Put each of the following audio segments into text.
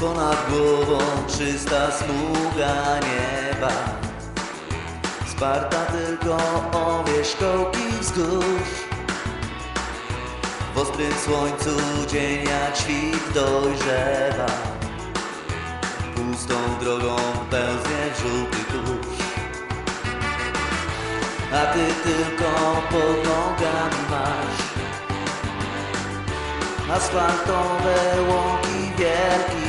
Ponad głową czysta smuga nieba. Sparta tylko o wierzchołki wzgórz W ostrym słońcu dzień jak świt dojrzewa. Pustą drogą pełznie w żółty kurz. A ty tylko pod nogami masz. Asfaltowe łąki wielkich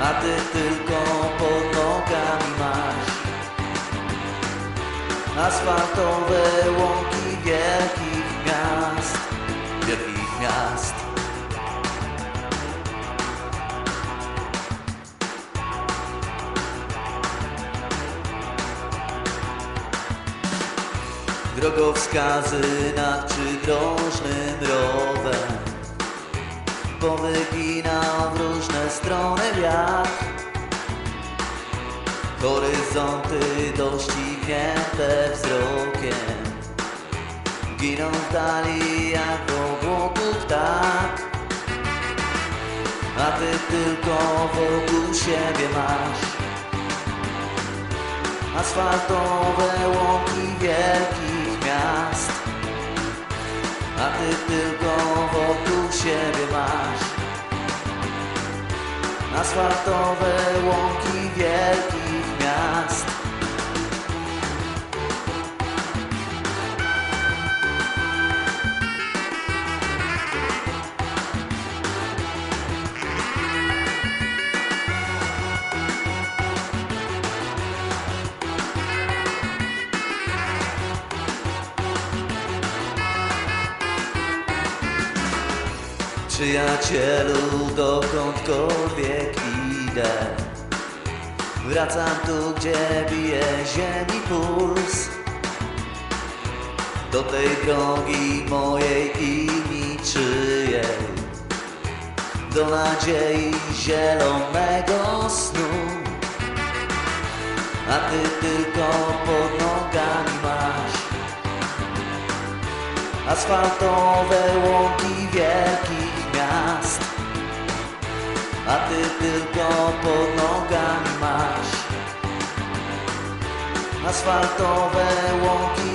A ty tylko pod nogami masz Asfaltowe łąki wielkich miast Wielkich miast. Drogowskazy nad przydrożnym rowem Powyginał wiatr Horyzonty doścignięte wzrokiem. Giną w dali jak obłoku ptak. A ty tylko wokół siebie masz Asfaltowe łąki wielkich miast. A ty tylko wokół siebie masz Asfaltowe łąki wielkich miast Przyjacielu, dokądkolwiek idę. Wracam tu, gdzie bije ziemi puls. Do tej drogi mojej i niczyjej. Do nadziei zielonego snu. A ty tylko pod nogami masz Asfaltowe pod nogami masz. Asfaltowe łąki